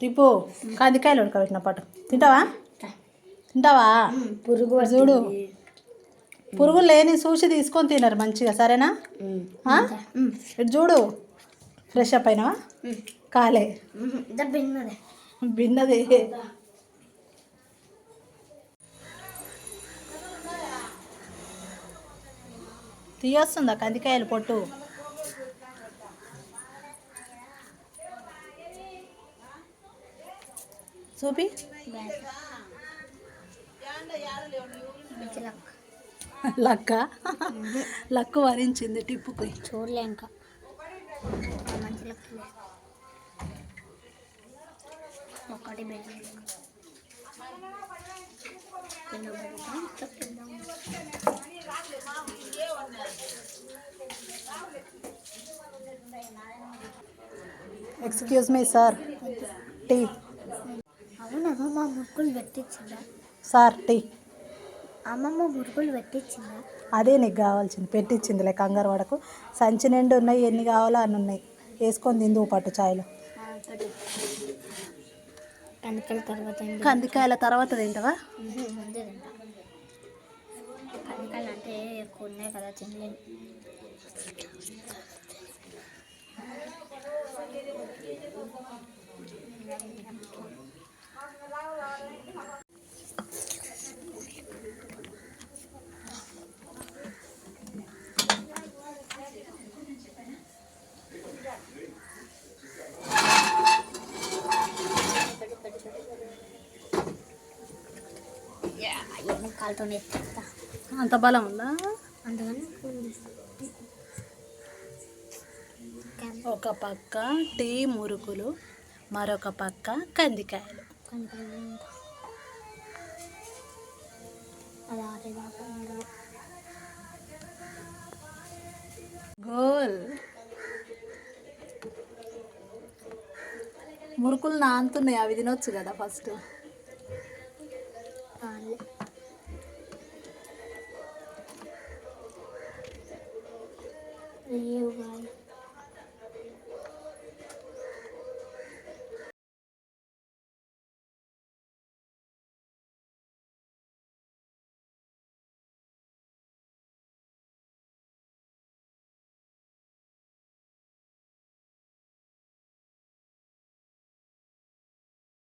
టిప్పు కందికాయలు ఉడకబెట్టిన పాటు. తింటావా? తింటావా? పురుగు చూడు. పురుగులు లేని చూసి తీసుకొని తినరు మంచిగా సరేనా? ఇటు చూడు. ఫ్రెష్ అప్ అయినావా? కాలే. బిన్నది తీయొస్తుందా కందికాయలు పొట్టు? చూపి లక్క. లక్కు వరించింది టిప్పుకి. చూడలే ఇంకా. ఒకటి excuse me sir tea పెట్టించిందా? Sir tea. అమ్మమ్మ మురుకులు పెట్టించిందా? అదే నీకు కావాల్సింది. పెట్టించిందిలే కంగారు పడకు. సంచి నిండు ఉన్నాయి ఎన్ని కావాలో అన్ని ఉన్నాయి. వేసుకొని తిందువు పట్టు ఛాయలో కందికల తర్వాత? కందికాయల తర్వాత తింటావా? కందికాయలు అంటే ఎక్కువ ఉన్నాయి కదా తినలేను. కాలుతో ఎత్తా అంత బలం ఉందా? అందుకని ఒక పక్క టీ మురుకులు మరొక పక్క కందికాయలు. గోల్. మురుకులు నానుతున్నాయి అవి తినొచ్చు కదా ఫస్ట్. the year.